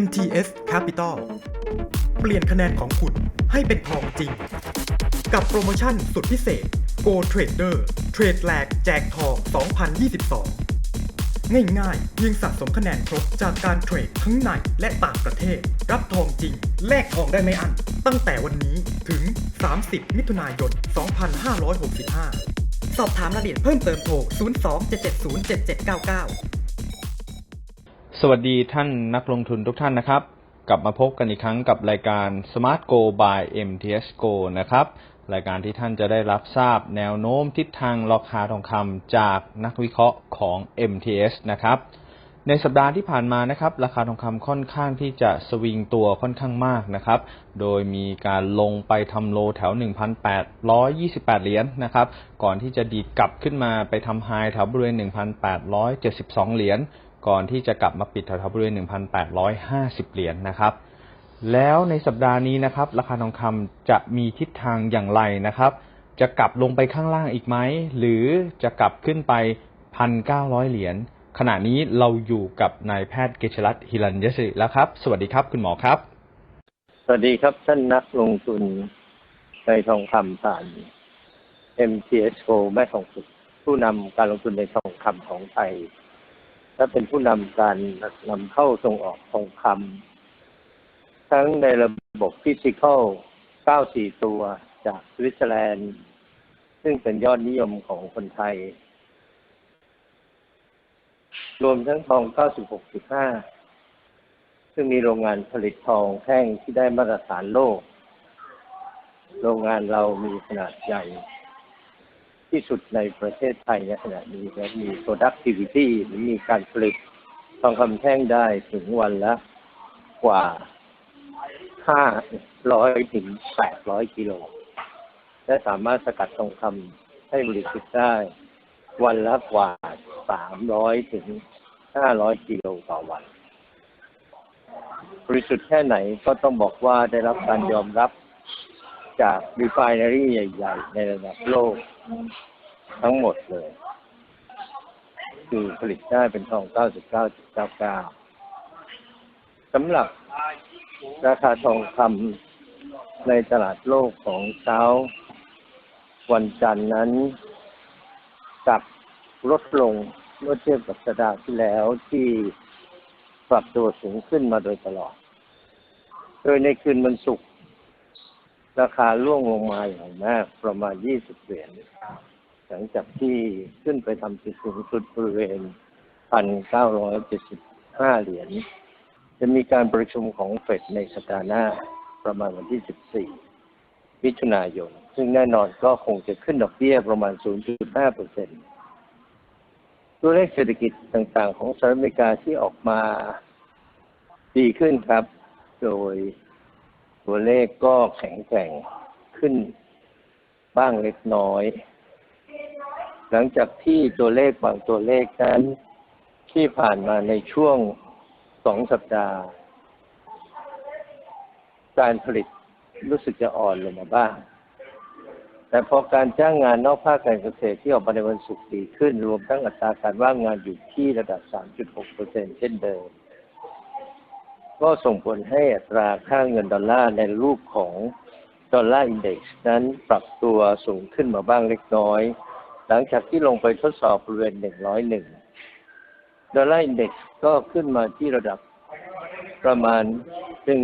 MTS Capital เปลี่ยนคะแนนของคุณให้เป็นทองจริง กับโปรโมชั่นสุดพิเศษ Go Trader เทรดแหลกแจกทอง 2022 ง่ายๆเพียงสะสมคะแนนครบจากการเทรดทั้งในและต่างประเทศ รับทองจริง แลกทองได้ไม่อันตั้งแต่วันนี้ถึง 30 มิถุนายน 2565 สอบถามรายละเอียดเพิ่มเติมโทร 02-770-7799 สวัสดีท่านนักลงทุนทุกท่านนะครับ กลับมาพบกันอีกครั้งกับรายการ Smart Go by MTS Go นะครับ รายการที่ท่านจะได้รับทราบแนวโน้มทิศทางราคาทองคำจากนักวิเคราะห์ของ MTS นะครับ ในสัปดาห์ที่ผ่านมานะครับ ราคาทองคำค่อนข้างที่จะสวิงตัวค่อนข้างมากนะครับ โดยมีการลงไปทำโลแถว 1,828 เหรียญนะครับ ก่อนที่จะดีดกลับขึ้นมาไปทำไฮแถวบริเวณ 1,872 เหรียญ ก่อนที่จะกลับมาปิดแถวๆบริเวณ 1,850 เหรียญนะครับ แล้วในสัปดาห์นี้นะครับ ราคาทองคำจะมีทิศทางอย่างไรนะครับ จะกลับลงไปข้างล่างอีกไหม หรือจะกลับขึ้นไป 1,900 เหรียญ ขณะนี้เราอยู่กับนายแพทย์เกษรัตน์ฮิรัญยศิริแล้วครับ สวัสดีครับคุณหมอครับ สวัสดีครับท่านนักลงทุนในทองคำผ่าน MTS Go แม่ทองสุขผู้นำการลงทุนในทองคำของไทย และเป็นผู้นำการนำเข้าส่งออกทองคำทั้งในระบบฟิสิกอล94 ตัวจากสวิตเซอร์แลนด์ ซึ่งเป็นยอดนิยมของคนไทย รวมทั้งทอง 96.5 ซึ่งมีโรงงานผลิตทองแท่งที่ได้มาตรฐานโลก โรงงานเรามีขนาดใหญ่ ที่สุดในประเทศไทยในขณะนี้และมี productivity หรือมีการผลิตทองคำแท่งได้ถึงวันละกว่า 500 ถึง 800 กิโล และสามารถสกัดทองคำให้บริสุทธิ์ได้ วันละกว่า 300 ถึง 500 กิโลต่อวัน บริสุทธิ์แค่ไหนก็ต้องบอกว่าได้รับการยอมรับ จากรีไฟนารีใหญ่ ๆ ในระดับโลก ทั้งหมดเลย คือผลิตได้เป็นทอง 99.99 สำหรับราคาทองคำในตลาดโลกของเช้า วันจันทร์นั้นกลับลดลงเมื่อเทียบกับสัปดาห์ที่แล้วที่ปรับตัวสูงขึ้นมาโดยตลอด โดยในคืนวันศุกร์ ราคาล่วงลงมาอย่างมากประมาณ 20 เหรียญหลังจากที่ขึ้นไปทำจุดสูงสุดบริเวณ 1,975 เหรียญ จะมีการประชุมของเฟดในสัปดาห์หน้าประมาณวันที่ 14 มิถุนายน ซึ่งแน่นอนก็คงจะขึ้นดอกเบี้ยประมาณ 0.5เปอร์เซ็นต์ตัวเลขเศรษฐกิจต่างๆ ของสหรัฐอเมริกาที่ออกมาดีขึ้นครับ โดย ตัวเลขก็แข็งแกร่งขึ้นบ้างเล็กน้อย หลังจากที่ตัวเลขบางตัวเลขนั้น ที่ผ่านมาในช่วงสองสัปดาห์ การผลิตรู้สึกจะอ่อนลงมาบ้าง แต่พอการจ้างงานนอกภาคการเกษตรที่ออกมาในวันศุกร์ดีขึ้น รวมทั้งอัตราการว่างงานอยู่ที่ระดับ 3.6เปอร์เซ็นเช่นเดิม ก็ส่งผลให้อัตราค่าเงินดอลลาร์ในรูปของดอลลาร์อินเด็กซ์นั้นปรับตัวสูงขึ้นมาบ้างเล็กน้อย หลังจากที่ลงไปทดสอบบริเวณ 101 ดอลลาร์อินเด็กซ์ก็ขึ้นมาที่ระดับประมาณ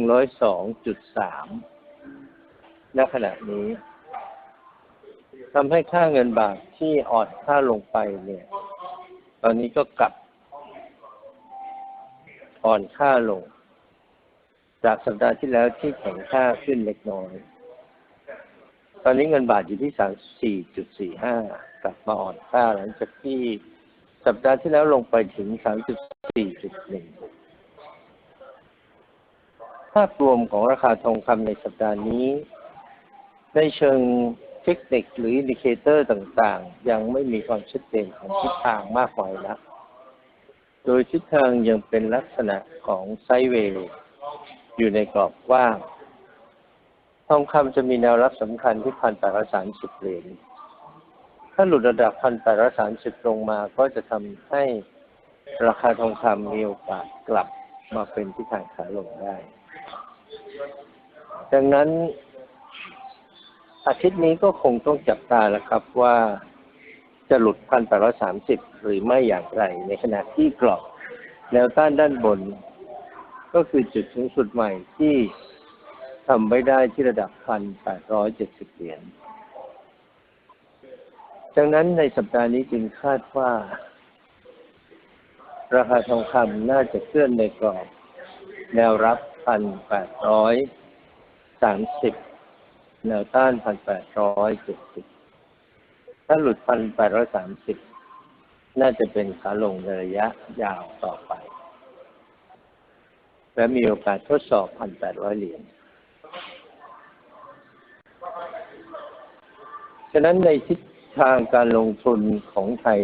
102.3 ณขณะนี้ทำให้ค่าเงินบาทที่อ่อนค่าลงไปเนี่ย ตอนนี้ก็กลับอ่อนค่าลง จากสัปดาห์ที่แล้วที่แข็งค่าขึ้นเล็กน้อย ตอนนี้เงินบาทอยู่ที่สามสี่จุดสี่ห้ากลับมาอ่อนค่าหลังจากที่สัปดาห์ที่แล้วลงไปถึงสามจุดสี่จุดหนึ่งภาพรวมของราคาทองคำในสัปดาห์นี้ ในเชิงเทคนิคหรืออินดิเคเตอร์ต่างๆ ยังไม่มีความชัดเจนของทิศทางมากมายนักโดยทิศทางยังเป็นลักษณะของไซเวย์ อยู่ในกรอบกว้าง ทองคำจะมีแนวรับสำคัญที่พันแปดร้อยสามสิบเหรียญถ้าหลุดระดับพันแปดร้อยสามสิบลงมาก็จะทำให้ราคาทองคำมีโอกาสกลับมาเป็นทิศทางขาลงได้ ดังนั้นอาทิตย์นี้ก็คงต้องจับตาแล้วครับว่าจะหลุดพันแปดร้อยสามสิบหรือไม่อย่างไร ในขณะที่กรอบแนวต้านด้านบน ก็คือจุดสูงสุดใหม่ที่ทำไม่ได้ที่ระดับพันแปดร้อยเจ็ดสิบเหรียญ ดังนั้นในสัปดาห์นี้จึงคาดว่า ราคาทองคำน่าจะเคลื่อนในกรอบ แนวรับพันแปดร้อยสามสิบแนวต้านพันแปดร้อยจ็ดถ้าหลุดพันแปดร้อยสามสิบน่าจะเป็นขาลงในระยะยาวต่อไป และมีโอกาสทดสอบพันแปดร้อยเหรียญฉะนั้นในทิศทางการลงทุนของไทย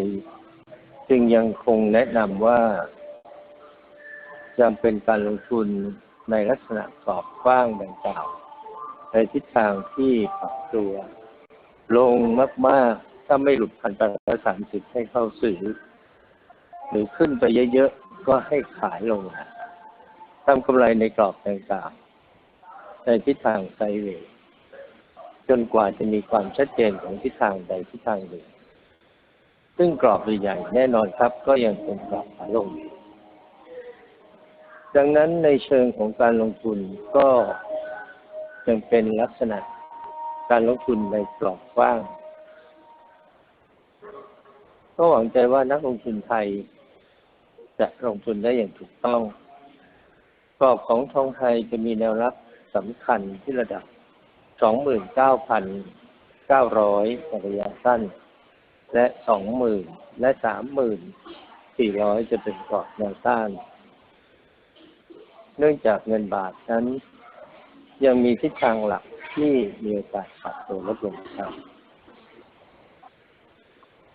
จึงยังคงแนะนำว่ายังเป็นการลงทุนในลักษณะกรอบกว้างดังกล่าวในทิศทางที่ปรับตัว ลงมากๆ ถ้าไม่หลุดพันแปดร้อยสามสิบให้เข้าซื้อ หรือขึ้นไปเยอะ ๆ ก็ให้ขายลงมา ทำกำไรในกรอบดังกล่าวในทิศทางไซด์เวย์จนกว่าจะมีความชัดเจนของทิศทางใดทิศทางหนึ่ง ซึ่งกรอบใหญ่ๆแน่นอนครับ ก็ยังเป็นกรอบขาลงอยู่ดังนั้นในเชิงของการลงทุนก็ยังเป็นลักษณะการลงทุนในกรอบกว้าง ก็หวังใจว่านักลงทุนไทย จะลงทุนได้อย่างถูกต้อง กรอบของทองไทยจะมีแนวรับสำคัญที่ระดับ 29,900 ในระยะสั้น และ 20,000 และ 30,400 จะเป็นกรอบแนวต้าน เนื่องจากเงินบาทนั้น ยังมีทิศทางหลักที่มีโอกาสปรับตัวลดลงครับ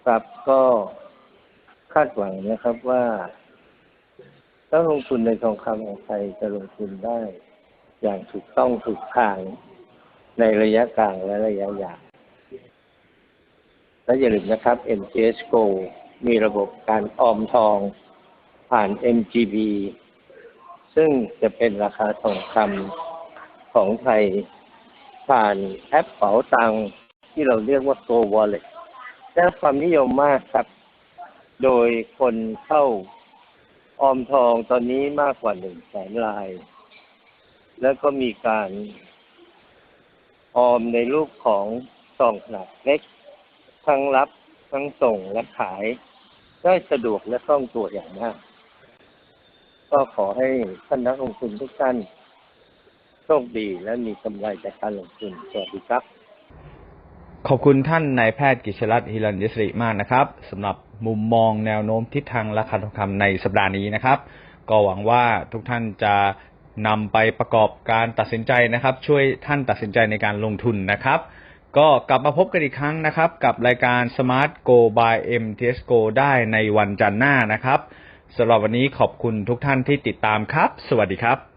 ครับก็คาดหวังนะครับว่า ถ้าลงทุนในทองคำของไทยจะลงทุนได้ อย่างถูกต้องถูกทางในระยะกลางและระยะยาวและอย่าลืมนะครับ MTS Go มีระบบการออมทองผ่าน MGB ซึ่งจะเป็นราคาทองคำของไทยผ่านแอปเป๋าตังที่เราเรียกว่า Go Wallet ได้ความนิยมมากครับ โดยคนเข้า ออมทองตอนนี้มากกว่าหนึ่งแสนราย แล้วก็มีการออมในรูปของซองขนาดเล็ก ทั้งรับ ทั้งส่งและขาย ได้สะดวกและคล่องตัวอย่างมาก ก็ขอให้ท่านนักลงทุนทุกท่านโชคดีและมีกำไรจากการลงทุน สวัสดีครับ ขอบคุณท่านนายแพทย์กิชรัตน์ฮิรัญยศริมากนะครับสำหรับมุมมองแนวโน้มทิศทางราคาทองคำในสัปดาห์นี้นะครับ ก็หวังว่าทุกท่านจะนำไปประกอบการตัดสินใจนะครับ ช่วยท่านตัดสินใจในการลงทุนนะครับ ก็กลับมาพบกันอีกครั้งนะครับ กับรายการ Smart Go by MTS Go ได้ในวันจันทร์หน้านะครับสำหรับวันนี้ขอบคุณทุกท่านที่ติดตามครับ สวัสดีครับ